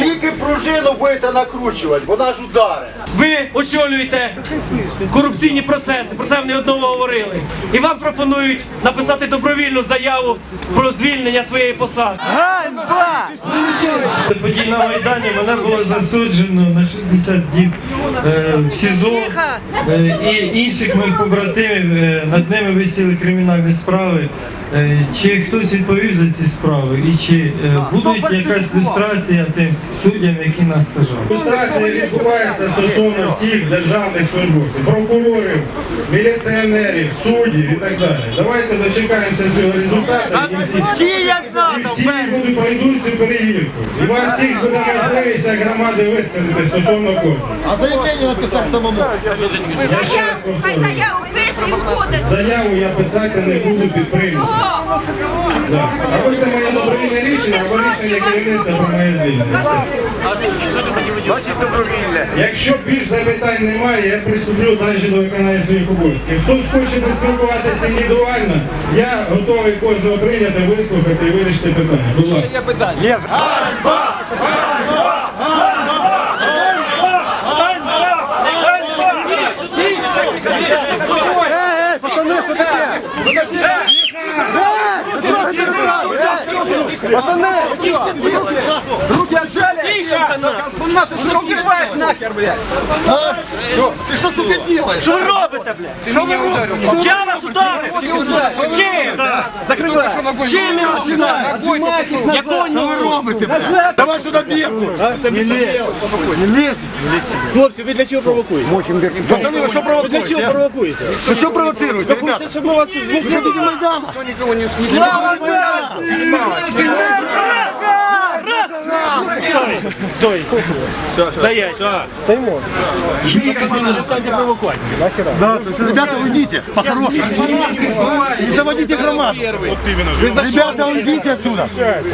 Скільки пружину будете накручувати, вона ж ударе. Ви очолюєте корупційні процеси, про це вони одного говорили. І вам пропонують написати добровільну заяву про звільнення своєї посади. Подій на Майдані мене було засуджено на 60 діб е, в СІЗО е, і інших моїх побратимів. е, над ними висіли кримінальні справи. Е, Чи хтось відповів за справи і чи е, буде якась люстрація тим суддям, які нас сажали? Люстрація відбувається стосовно всіх державних службовців, прокурорів, міліціонерів, суддів і так далі. Давайте дочекаємося цього результату і всі, і всі будуть пройдуть цю перевірку. І у вас всіх буде можливість як громади висказати стосовно кожного. А заявлення написати самому. Я Хай заяву пише і уходить. Заяву я писати не буду підтримувати. Да. Або це моє добровільне рішення, або рішення керівництва про моє звільнення. Якщо більш запитань немає, я приступлю далі до виконання своїх обов'язків. Хтось хоче поспілкуватися індивідуально, я готовий кожного прийняти, вислухати і вирішити питання. Будь ласка. Пацани, 遊んない Руки отжали! Ти що, сука, делаєш? Що ви робите, блядь? Що ви робите? Я вас ударив! Чим? Закривай! Чим я вас ударив? Якого Що ви робите, блядь? Давай сюди бірку! Хлопці, ви для чого провокуєте? Пацани, ви що Для чого провокуєте? провокуєте? Ви що провоцируєте, ребята? Щоб ми вас тут не Сидите Майдана! Слава Стой! Стой! Стоять! Стоимо! Нахера? Да, ребята, уйдите! По-хорошему! Не заводите громад. Ребята, уйдите отсюда!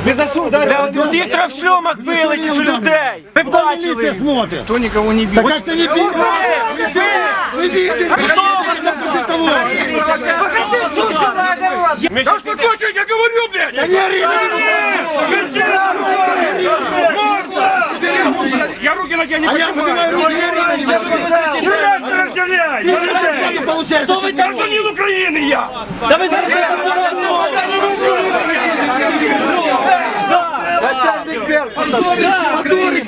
Без за да, ударили? У них травшльомах был цих людей! Ви Кто бачили? милиция смотрит? Кто никого не бил? Так как ты не бил? Уйдите! Кто вас После того! Ми щас что я говорю, блядь? Я не Рина! Я руки на тебя не поднимаю. Директора земля! Что вы гражданин Украины я! Да вы Начальник Беркута!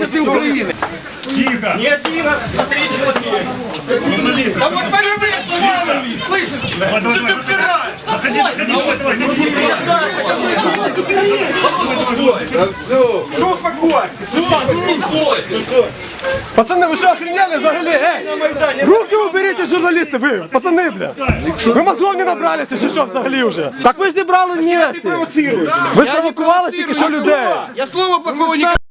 ты Украины! Тихо! Не один, а три человека! Да вот слышишь? Что ты втираешь? Заходи, Да все. Что успокойся? Пацани, ви що охренели взагалі? Ей! Руки уберіть, журналісти, ви! Пацани, бля! Ви мозгов не набралися, чи що взагалі вже? Так ви ж зібрали місті! Ви спровокували тільки що людей! Я слова плохого не